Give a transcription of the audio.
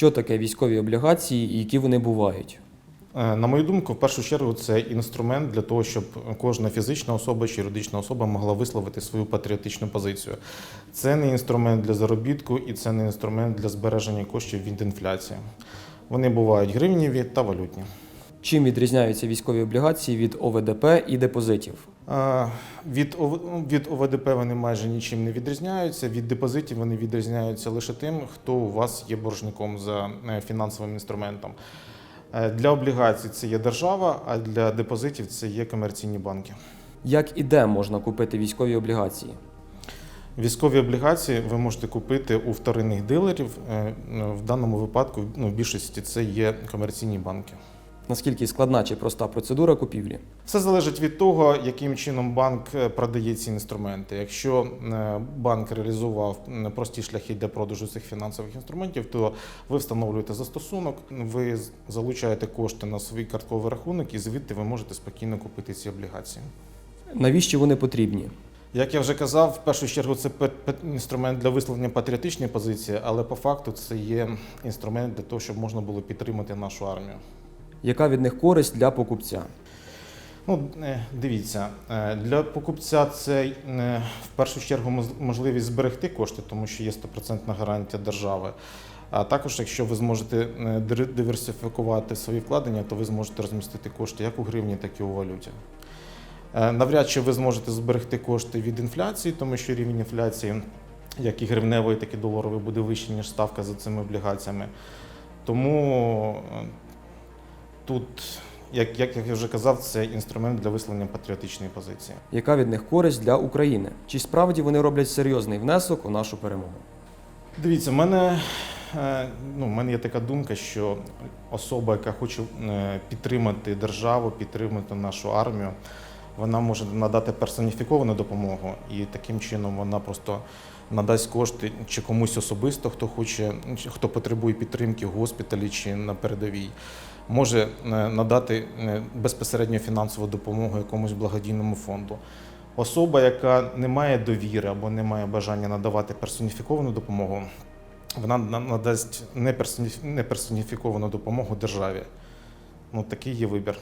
Що таке військові облігації і які вони бувають? Е, На мою думку, в першу чергу це інструмент для того, щоб кожна фізична особа чи юридична особа могла висловити свою патріотичну позицію. Це не інструмент для заробітку і це не інструмент для збереження коштів від інфляції. Вони бувають гривніві та валютні. Чим відрізняються військові облігації від ОВДП і депозитів? Від ну, від ОВДП вони майже нічим не відрізняються. Від депозитів вони відрізняються лише тим, хто у вас є боржником за е, фінансовим інструментом. Е, Для облігацій це є держава, а для депозитів це є комерційні банки. Як і де можна купити військові облігації? Військові облігації ви можете купити у вторинних дилерів. Е, В даному випадку ну, в більшості це є комерційні банки. Наскільки складна чи проста процедура купівлі? Все залежить від того, яким чином банк е, продає ці інструменти. Якщо е, банк реалізував прості шляхи для продажу цих фінансових інструментів, то ви встановлюєте застосунок, ви залучаєте кошти на свій картковий рахунок, і звідти ви можете спокійно купити ці облігації. Навіщо вони потрібні? Як я вже казав, в першу чергу це інструмент для висловлення патріотичної позиції, але по факту це є інструмент для того, щоб можна було підтримати нашу армію. Яка від них користь для покупця? Ну, е, дивіться, е, для покупця це е, в першу чергу можливість зберегти кошти, тому що є 100% гарантія держави. А також, якщо ви зможете диверсифікувати свої вкладення, то ви зможете розмістити кошти як у гривні, так і у валюті. Навряд чи ви зможете зберегти кошти від інфляції, тому що рівень інфляції, як і гривневої, так і доларової, буде вищий, ніж ставка за цими облігаціями. Тому тут, як, як я вже казав, це інструмент для висловлення патріотичної позиції. Яка від них користь для України? Чи справді вони роблять серйозний внесок у нашу перемогу? Дивіться, в мене, е, ну, в мене є така думка, що особа, яка хоче е, підтримати державу, підтримати нашу армію, вона може надати персоніфіковану допомогу, і таким чином вона просто надасть кошти чи комусь особисто, хто хоче, хто потребує підтримки в госпіталі чи на передовій. Може е, надати е, безпосередньо фінансову допомогу якомусь благодійному фонду. Особа, яка не має довіри або не має бажання надавати персоніфіковану допомогу, вона надасть неперсоніф- неперсоніфіковану допомогу державі. Ну, такий є вибір.